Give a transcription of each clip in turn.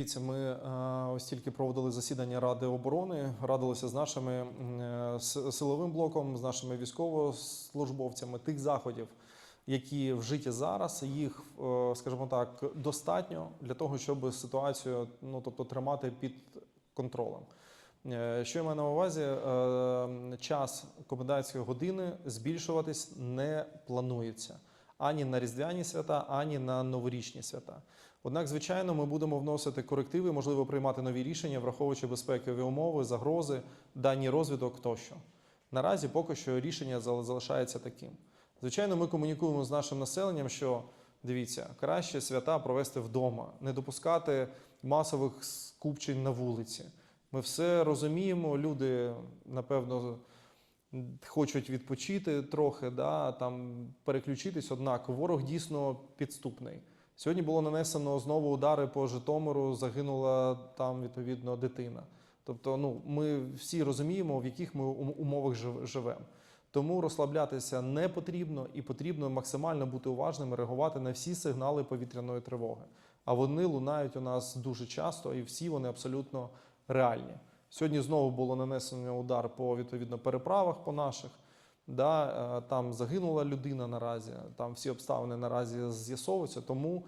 Дивіться, ми е, ось тільки проводили засідання Ради оборони, радилися з нашими е, силовим блоком, з нашими військовослужбовцями тих заходів, які вжиті зараз. Їх, е, скажімо так, достатньо для того, щоб ситуацію ну, тобто, тримати під контролем. Що я маю на увазі? Час комендантської години збільшуватись не планується ані на різдвяні свята, ані на новорічні свята. Однак, звичайно, ми будемо вносити корективи, можливо, приймати нові рішення, враховуючи безпекові умови, загрози, дані розвідок тощо. Наразі поки що рішення залишається таким. Звичайно, ми комунікуємо з нашим населенням, що дивіться, краще свята провести вдома, не допускати масових скупчень на вулиці. Ми все розуміємо, люди, напевно, хочуть відпочити трохи, да, там переключитись, однак ворог дійсно підступний. Сьогодні було нанесено знову удари по Житомиру, загинула там відповідно дитина. Тобто, ну ми всі розуміємо, в яких ми умовах жив- живемо. Тому розслаблятися не потрібно і потрібно максимально бути уважними, реагувати на всі сигнали повітряної тривоги. А вони лунають у нас дуже часто, і всі вони абсолютно реальні. Сьогодні знову було нанесено удар по відповідно переправах по наших. Да, е, там загинула людина наразі, там всі обставини наразі з'ясовуються. Тому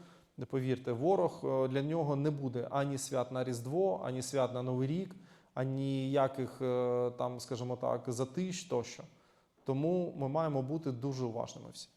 повірте, ворог е, для нього не буде ані свят на Різдво, ані свят на Новий рік, ані ніяких е, там, скажімо так, затищ тощо. Тому ми маємо бути дуже уважними всі.